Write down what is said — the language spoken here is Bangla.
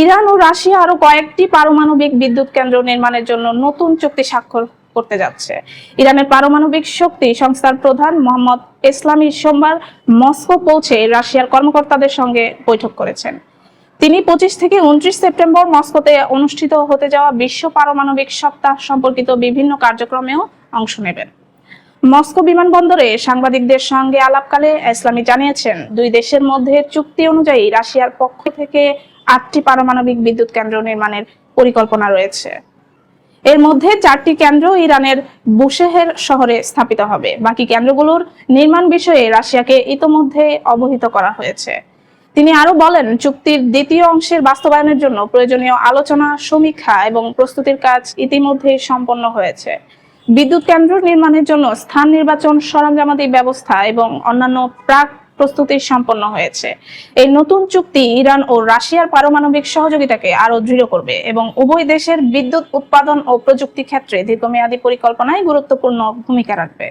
ইরান ও রাশিয়া আরও কয়েকটি পারমাণবিক বিদ্যুৎ কেন্দ্র নির্মাণের জন্য নতুন চুক্তি স্বাক্ষর করতে যাচ্ছে। ইরানের পারমাণবিক শক্তি সংস্থার প্রধান মোহাম্মদ ইসলামী সোমবার মস্কো পৌঁছে রাশিয়ার কর্মকর্তাদের সঙ্গে বৈঠক করেছেন। তিনি পঁচিশ থেকে উনত্রিশ সেপ্টেম্বর মস্কোতে অনুষ্ঠিত হতে যাওয়া বিশ্ব পারমাণবিক সপ্তাহ সম্পর্কিত বিভিন্ন কার্যক্রমেও অংশ নেবেন। মস্কো বিমানবন্দরে সাংবাদিকদের সঙ্গে আলাপকালে ইসলামী জানিয়েছেন, দুই দেশের মধ্যে চুক্তি অনুযায়ী রাশিয়ার পক্ষ থেকে আটটি পারমাণবিক বিদ্যুৎ কেন্দ্র নির্মাণের পরিকল্পনা রয়েছে। এর মধ্যে চারটি কেন্দ্র ইরানের বুশেহের শহরে স্থাপিত হবে। বাকি কেন্দ্রগুলোর নির্মাণ বিষয়ে রাশিয়াকে ইতোমধ্যে অবহিত করা হয়েছে। তিনি আরও বলেন, চুক্তির দ্বিতীয় অংশের বাস্তবায়নের জন্য প্রয়োজনীয় আলোচনা, সমীক্ষা এবং প্রস্তুতির কাজ ইতিমধ্যেই সম্পন্ন হয়েছে। বিদ্যুৎ কেন্দ্র নির্মাণের জন্য স্থান নির্বাচন সরঞ্জামাদি ব্যবস্থা এবং অন্যান্য প্রাক প্রস্তুতি সম্পন্ন হয়েছে। এই নতুন চুক্তি ইরান ও রাশিয়ার পারমাণবিক সহযোগিতাকে আরও দৃঢ় করবে এবং উভয় দেশের বিদ্যুৎ উৎপাদন ও প্রযুক্তি ক্ষেত্রে দীর্ঘমেয়াদী পরিকল্পনায় গুরুত্বপূর্ণ ভূমিকা রাখবে।